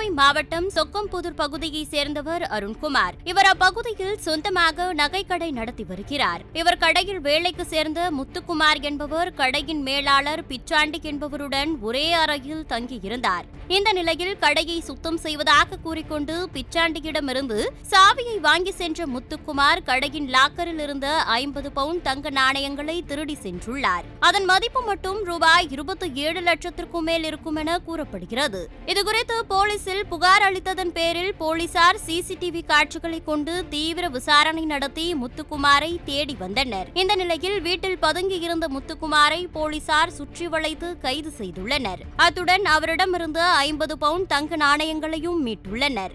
கோவை மாவட்டம் சொக்கம்புதூர் பகுதியைச் சேர்ந்தவர் அருண்குமார். இவர் அப்பகுதியில் சொந்தமாக நகைக்கடை நடத்தி வருகிறார். இவர் கடையில் வேலைக்கு சேர்ந்த முத்துக்குமார் என்பவர் கடையின் மேலாளர் பிச்சாண்டி என்பவருடன் ஒரே அறையில் தங்கியிருந்தார். இந்த நிலையில் கடையை சுத்தம் செய்வதாக கூறிக்கொண்டு பிச்சாண்டியிடமிருந்து சாவியை வாங்கி சென்ற முத்துக்குமார் கடையின் லாக்கரில் இருந்த ஐம்பது பவுண்ட் தங்க நாணயங்களை திருடி சென்றுள்ளார். அதன் மதிப்பு மட்டும் ரூபாய் இருபத்தி ஏழு லட்சத்திற்கும் மேல் இருக்கும் என கூறப்படுகிறது இதுகுறித்து போலீஸ் போலீசில் புகார் அளித்ததன் பேரில் போலீசார் சிசிடிவி காட்சிகளை கொண்டு தீவிர விசாரணை நடத்தி முத்துக்குமாரை தேடி வந்தனர். இந்த நிலையில் வீட்டில் பதுங்கியிருந்த முத்துக்குமாரை போலீசார் சுற்றி வளைத்து கைது செய்துள்ளனர். அத்துடன் அவரிடமிருந்து ஐம்பது பவுண்ட் தங்க நாணயங்களையும் மீட்டுள்ளனர்.